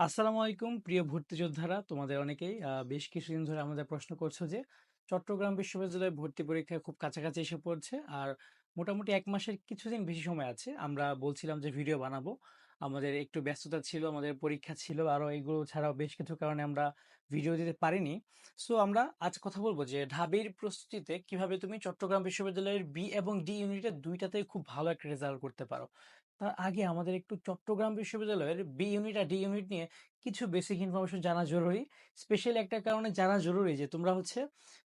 আসসালামু আলাইকুম, প্রিয় ভর্তি যোদ্ধারা তোমাদের অনেকেই বেশ কিছুদিন ধরে আমাদের প্রশ্ন করছ যে, চট্টগ্রাম বিশ্ববিদ্যালয়ে ভর্তি পরীক্ষা খুব কাছাকাছি এসে পড়ছে। আর মোটামুটি এক মাসের কিছুদিন বেশি সময় আছে। আমরা বলছিলাম যে, ভিডিও বানাবো। আমাদের একটু ব্যস্ততা ছিল, আমাদের পরীক্ষা ছিল, আরও এগুলো ছাড়াও বেশ কিছু কারণে আমরা ভিডিও দিতে পারিনি। সো আমরা আজ কথা বলব যে ঢাবির প্রস্তুতিতে কীভাবে তুমি চট্টগ্রাম বিশ্ববিদ্যালয়ের বি এবং ডি ইউনিটের দুইটাতে খুব ভালো একটা রেজাল্ট করতে পারো। তার আগে আমাদের একটু চট্টগ্রাম বিশ্ববিদ্যালয়ের বি ইউনিট আর ডি ইউনিট নিয়ে কিছু বেসিক ইনফরমেশন জানা জরুরি। স্পেশালি একটা কারণে জানা জরুরি যে তোমরা হচ্ছে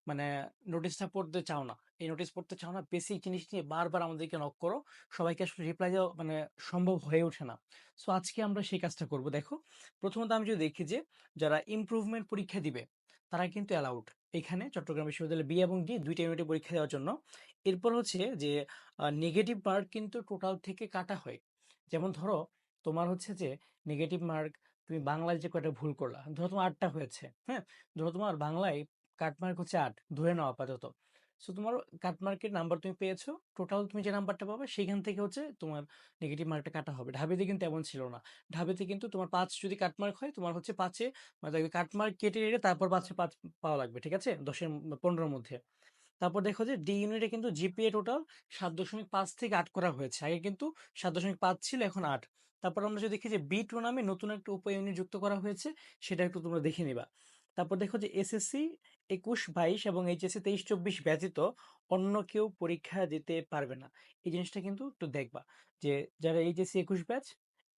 মানে নোটিশটা পড়তে চাও না। এই নোটিশ পড়তে চাও না বেসিক জিনিস নিয়ে বারবার আমাদেরকে নক করো। সবাইকে আসলে রিপ্লাই দেওয়া মানে সম্ভব হয়ে ওঠে না। সো আজকে আমরা সেই কাজটা করব। দেখো, প্রথমত আমি যদি দেখি যে, যারা ইমপ্রুভমেন্ট পরীক্ষা দিবে, তারা কিন্তু অ্যালাউড এখানে চট্টগ্রাম বিশ্ববিদ্যালয় বি এবং ডি দুইটা ইউনিটে পরীক্ষা দেওয়ার জন্য। এরপর হচ্ছে যে নেগেটিভ মার্ক কিন্তু টোটাল থেকে কাটা হয়। যেমন ধরো, তোমার হচ্ছে যে নেগেটিভ মার্ক তুমি বাংলায় যে কয়টা ভুল করলা, ধরো তোমার আটটা হয়েছে হ্যাঁ? ধরো তোমার বাংলায় কাটমার্ক হচ্ছে আট, ধরে নাও আপাতত। সো তোমার কাটমার্কের নাম্বার তুমি পেয়েছ। টোটাল তুমি যে নাম্বারটা পাবে সেখান থেকে হচ্ছে তোমার নেগেটিভ মার্কটা কাটা হবে। ঢাবিতে কিন্তু এমন ছিল না। ঢাবিতে কিন্তু তোমার পাঁচ যদি কাটমার্ক হয়, তোমার হচ্ছে পাঁচে মানে কাটমার্ক কেটে এড়ে তারপর পাঁচে পাঁচ পাওয়া লাগবে, ঠিক আছে? দশের পনেরোর মধ্যে। তারপর দেখো যে ডি ইউনিটে কিন্তু জিপিএ টোটাল সাত দশমিক পাঁচ থেকে আট করা হয়েছে। আগে কিন্তু সাত দশমিক পাঁচ ছিল, এখন আট। তারপর আমরা যদি দেখি যে বি টু নামে নতুন একটা উপ ইউনিট যুক্ত করা হয়েছে, সেটা একটু তোমরা দেখে নিবা। তারপর দেখো যে এসএসসি একুশ, বাইশ এবং এইচএসসি তেইশ, চব্বিশ ব্যতীত অন্য কেউ পরীক্ষা দিতে পারবে না। এই জিনিসটা কিন্তু একটু দেখবা যে যারা এইচএসসি একুশ ব্যাচ,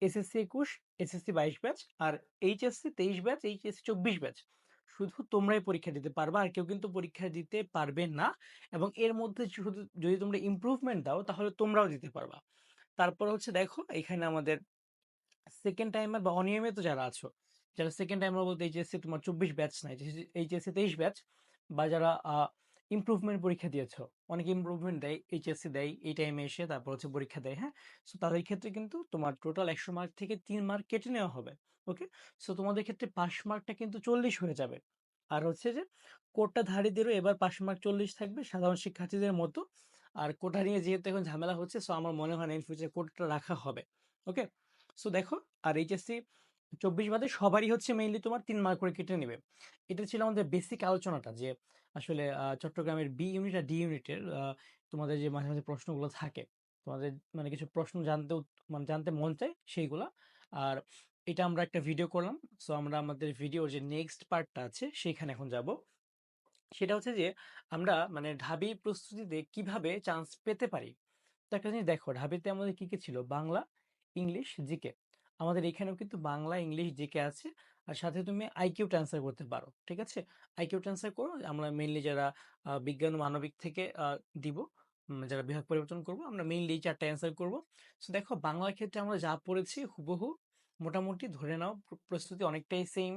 এসএসসি একুশ, এসএসসি বাইশ ব্যাচ আর এইচএসসি তেইশ ব্যাচ, এইচএসসি চব্বিশ ব্যাচ, শুধু তোমরাই পরীক্ষা দিতে পারবা আর কেউ কিন্তু পরীক্ষা দিতে পারবে না এবং এর মধ্যে শুধু যদি তোমরা ইমপ্রুভমেন্ট দাও তাহলে তোমরাও দিতে পারবা। তারপর হচ্ছে দেখো এখানে আমাদের সেকেন্ড টাইমার বা অনিয়মিত যারা আছো যারা সেকেন্ড টাইমার বলতে এইচএসসি তোমার চব্বিশ ব্যাচ নাই এইচএসসি তেইশ ব্যাচ বা যারা ইমপ্রুভমেন্ট পরীক্ষা দিয়েছ, অনেকে ইমপ্রুভমেন্ট দেয় এইচএসসি দেয়, এই টাইমে এসে তারপর হচ্ছে পরীক্ষা দেয় হ্যাঁ? সো তাদের ক্ষেত্রে কিন্তু তোমার টোটাল একশো মার্ক থেকে তিন মার্ক কেটে নেওয়া হবে ওকে সো তোমাদের ক্ষেত্রে পাস মার্কটা কিন্তু চল্লিশ হয়ে যাবে। আর হচ্ছে যে কোটাধারীদেরও এবার পাস মার্ক চল্লিশ থাকবে, সাধারণ শিক্ষার্থীদের মতো। আর কোটা নিয়ে যেহেতু এখন ঝামেলা হচ্ছে সো আমার মনে হয় না ইন ফিউচার কোটাটা রাখা হবে ওকে সো দেখো, আর এইচএসসি চব্বিশ বাদে সবারই হচ্ছে মেইনলি তোমার তিন মার্ক করে কেটে নেবে। এটা ছিল আমাদের বেসিক আলোচনাটা যে, আসলে চট্টগ্রামের বি ইউনিট আর ডি ইউনিটের তোমাদের যে মাঝে মাঝে প্রশ্নগুলো থাকে, তোমাদের মানে কিছু প্রশ্ন জানতে মানে জানতে মন চায় সেইগুলা। আর এটা আমরা একটা ভিডিও করলাম। সো আমরা আমাদের ভিডিওর যে নেক্সট পার্টটা আছে সেইখানে এখন যাব। সেটা হচ্ছে যে, আমরা মানে ঢাবি প্রস্তুতিতে কীভাবে চান্স পেতে পারি? তো একটা জিনিস দেখো, ঢাবিতে আমাদের কি কি ছিল? Bangla, English, GK. আমাদের এখানেও কিন্তু বাংলা, ইংলিশ জিকে আছে, আর সাথে তুমি আইকিউ ট্রান্সফার করতে পারো, ঠিক আছে? আইকিউ ট্রান্সফার করো, আমরা মেইনলি যারা বিজ্ঞান মানবিক থেকে দিব যারা বিভাগ পরিবর্তন করব, আমরা মেইনলি চারটা অ্যান্সার করব। সো দেখো বাংলার ক্ষেত্রে আমরা যা পড়েছি হুবহু মোটামুটি ধরে নাও প্রস্তুতি অনেকটাই সেম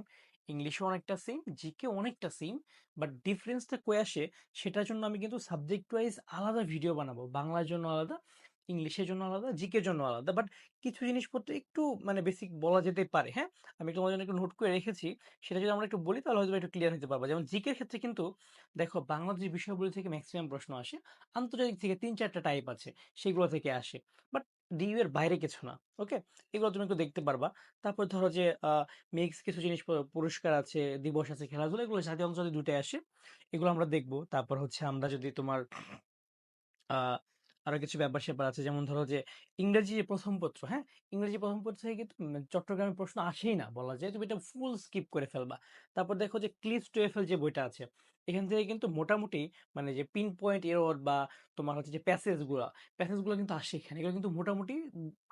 ইংলিশও অনেকটা সেম জিকে অনেকটা সেম বাট ডিফারেন্সটা কয়ে আসে, সেটার জন্য আমি কিন্তু সাবজেক্ট ওয়াইজ আলাদা ভিডিও বানাবো, বাংলার জন্য আলাদা। ইংলিশের জন্য আলাদা, জিকের জন্য আলাদা। বাট কিছু জিনিসপত্র একটু মানে বেসিক বলা যেতে পারে হ্যাঁ? আমি তোমার জন্য একটু নোট করে রেখেছি। সেটা যদি আমরা একটু বলি, তাহলে হয়তো একটু ক্লিয়ার হতে পারব। যেমন জিকের ক্ষেত্রে কিন্তু দেখো, বাংলার যে বিষয়গুলো থেকে ম্যাক্সিমাম প্রশ্ন আসে, আন্তর্জাতিক থেকে তিন চারটা টাইপ আছে, সেগুলো থেকে আসে। বাট ডিইউ এর বাইরে কিছু না ওকে এগুলো তুমি একটু দেখতে পারবা। তারপর ধরো যে মিক্স কিছু জিনিস পুরস্কার আছে, দিবস আছে, খেলাধুলা, এগুলো জাতীয় অঞ্চলে দুটাই আসে। এগুলো আমরা দেখব। তারপর হচ্ছে আমরা যদি তোমার আরও কিছু ব্যাপার-স্যাপার আছে। যেমন ধরো যে ইংরেজি প্রথম পত্র, হ্যাঁ? ইংরেজি প্রথম পত্র থেকে কিন্তু চট্টগ্রামের প্রশ্ন আসেই না বলা যায়। তুমি এটা ফুল স্কিপ করে ফেলবা। তারপর দেখো যে ক্লিজ TOEFL যে বইটা আছে, এখান থেকে কিন্তু মোটামুটি মানে যে পিন পয়েন্ট এরর বা তোমার হচ্ছে যে প্যাসেজগুলা, প্যাসেজগুলা কিন্তু আসে এখানে। এগুলো কিন্তু মোটামুটি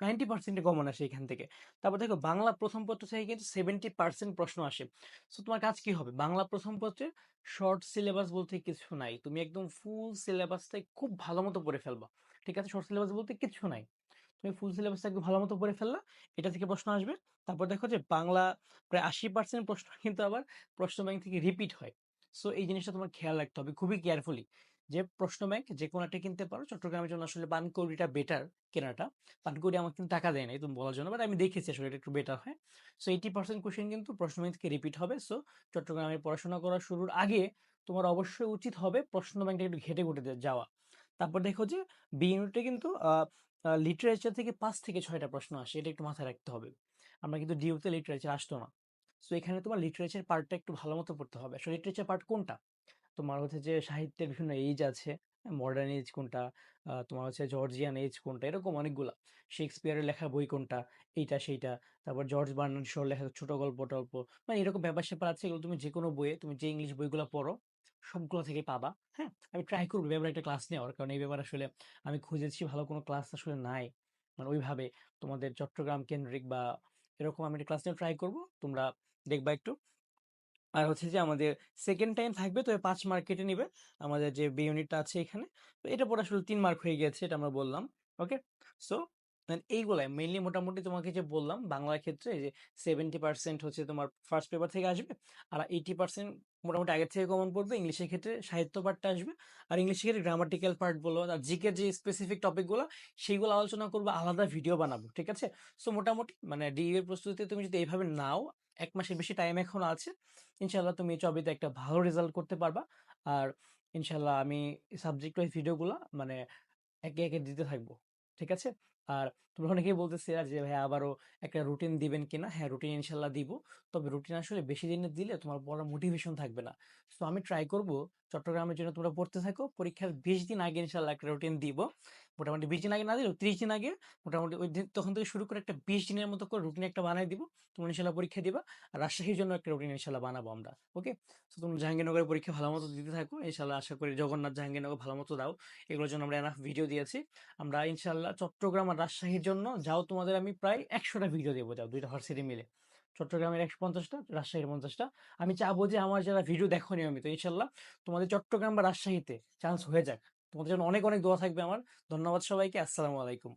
নাইনটি 90% কমন আসে এখান থেকে। তারপর দেখো বাংলা ১ম পত্র থেকে কিন্তু 70% প্রশ্ন আসে। সো তোমার কাজ কি হবে? বাংলা ১ম পত্রে শর্ট সিলেবাস বলতে কিছু নাই। তুমি একদম ফুল সিলেবাসটাই খুব ভালো মতো পড়ে ফেলবা। ঠিক আছে? শর্ট সিলেবাস বলতে কিছু নাই। তুমি ফুল সিলেবাসটা একদম ভালো মতো পড়ে ফেললা। এটা থেকে প্রশ্ন আসবে। তারপর দেখো যে বাংলা প্রায় ৮০% প্রশ্ন কিন্তু আবার প্রশ্ন ব্যাংক থেকে রিপিট হয়। সো এই জিনিসটা তোমার খেয়াল রাখতে হবে খুবই কেয়ারফুলি। যে প্রশ্ন ব্যাংক যেকোনো একটা কিনতে পারো। চট্টগ্রামের জন্য আসলে পানকৌড়িটা বেটার কেনাটা। পানকৌড়ি আমাকে কিন্তু টাকা দেয় নাই, তুমি বলার জন্য। বাট আমি দেখেছি আসলে এটা একটু বেটার হয়। সো 80% কোয়েশ্চেন কিন্তু প্রশ্ন ব্যাংক থেকে রিপিট হবে। সো চট্টগ্রামে পড়াশোনা করা শুরুর আগে তোমার অবশ্যই উচিত হবে প্রশ্ন ব্যাংকটা একটু ঘেঁটে ঘুঁটে যাওয়া। তারপর দেখো যে বি ইউনিটে কিন্তু লিটারেচার থেকে পাঁচ থেকে ছয়টা প্রশ্ন আসে। এটা একটু মাথায় রাখতে হবে। আমরা কিন্তু ডিউতে লিটারেচার আসতো না সো এখানে তোমার লিটারেচার পার্টটা একটু ভালো মতো পড়তে হবে। আসলে লিটারেচার পার্ট কোনটা? তোমার হচ্ছে যে সাহিত্যের বিভিন্ন এইজ আছে মডার্ন এজ কোনটা? তোমার হচ্ছে জর্জিয়ান এজ কোনটা? এরকম অনেকগুলা। শেক্সপিয়ারের লেখা বই কোনটা? এইটা, সেইটা। তারপর জর্জ বার্নার্ড শোর লেখা ছোট গল্প, টল্প। মানে এরকম ব্যাপার স্যাপার আছে এগুলো। তুমি যে কোনো বইয়ে তুমি যে ইংলিশ বইগুলো পড়ো, সবগুলো থেকে পাবা হ্যাঁ? আমি ট্রাই করব ব্যাপারে একটা ক্লাস নেওয়ার। কারণ এই ব্যাপারে আসলে আমি খুঁজেছি ভালো কোনো ক্লাস আসলে নাই। মানে ওইভাবে তোমাদের চট্টগ্রাম কেন্দ্রিক বা এরকম আমি একটা ক্লাস নিয়ে ট্রাই করব, তোমরা দেখবা একটু। আর হচ্ছে যে আমাদের সেকেন্ড টাইম থাকবে, তো পাঁচ মার্ক কেটে নিবে। আমাদের যে বি ইউনিটটা আছে এখানে, তো এটা পরে আসলে তিন মার্ক হয়ে গেছে, এটা আমরা বললাম ওকে সো এইগুলাই মেইনলি মোটামুটি তোমাকে যে বললাম বাংলার ক্ষেত্রে যে সেভেন্টি পার্সেন্ট হচ্ছে তোমার ফার্স্ট পেপার থেকে আসবে। আর এইটি পার্সেন্ট মোটামুটি আগের থেকে কমন পড়বে। ইংলিশের ক্ষেত্রে সাহিত্য পার্টটা আসবে। আর ইংলিশের ক্ষেত্রে গ্রামাটিক্যাল পার্ট বলো, আর জিকের যে স্পেসিফিক টপিকগুলো সেইগুলো আলোচনা করব, আলাদা ভিডিও বানাবো, ঠিক আছে? সো মোটামুটি মানে ডি এর প্রস্তুতি তুমি যদি এইভাবে নাও, এক মাসের বেশি টাইম এখন আছে ইনশাল্লাহ তুমি চবিতে একটা ভালো রেজাল্ট করতে পারবা। আর ইনশাল্লাহ আমি সাবজেক্ট ওয়াইজ ভিডিওগুলো মানে একে একে দিতে থাকব, ঠিক আছে? আর তোমরা অনেকেই বলতেছে যে ভাই আবারও একটা রুটিন দিবেন কিনা? হ্যাঁ রুটিন ইনশাল্লাহ দিব। তবে রুটিন আসলে বেশি দিনের দিলে তোমার পড়ার মোটিভেশন থাকবে না। তো আমি ট্রাই করব চট্টগ্রামের জন্য তোমরা পড়তে থাকো। পরীক্ষার বিশ দিন আগে ইনশাল্লাহ একটা রুটিন দিব। মোটামুটি বিশ দিন আগে না দিলেও ত্রিশ দিন আগে মোটামুটি ওই দিন তখন থেকে শুরু করে একটা বিশ দিনের মতো করে রুটিন একটা বানাই দিব। তুমি ইনশাল্লাহ পরীক্ষা দিবা। আর রাজশাহীর জন্য একটা রুটিন ইনশাল্লাহ বানাবো আমরা। ওকে তো তুমি জাহাঙ্গীরনগরের পরীক্ষা ভালো মতো দিতে থাকো। ইনশাল্লাহ আশা করি জগন্নাথ জাহাঙ্গীরনগর ভালো মতো দাও। এগুলোর জন্য আমরা এনাফ ভিডিও দিয়েছি। আমরা ইনশাল্লাহ চট্টগ্রাম আর রাজশাহীর জন্য, যাও তোমাদের আমি প্রায় একশোটা ভিডিও দেবো যাও দুইটা ভার্সিটি মিলে। চট্টগ্রামের একশো পঞ্চাশটা, রাজশাহীর পঞ্চাশটা। আমি চাবো যে আমার যারা ভিডিও দেখো নিয়মিত, ইনশাল্লাহ তোমাদের চট্টগ্রাম বা রাজশাহীতে চান্স হয়ে যাক। তোমাদের জন্য অনেক অনেক দোয়া থাকবে আমার। ধন্যবাদ সবাইকে, আসসালামু আলাইকুম।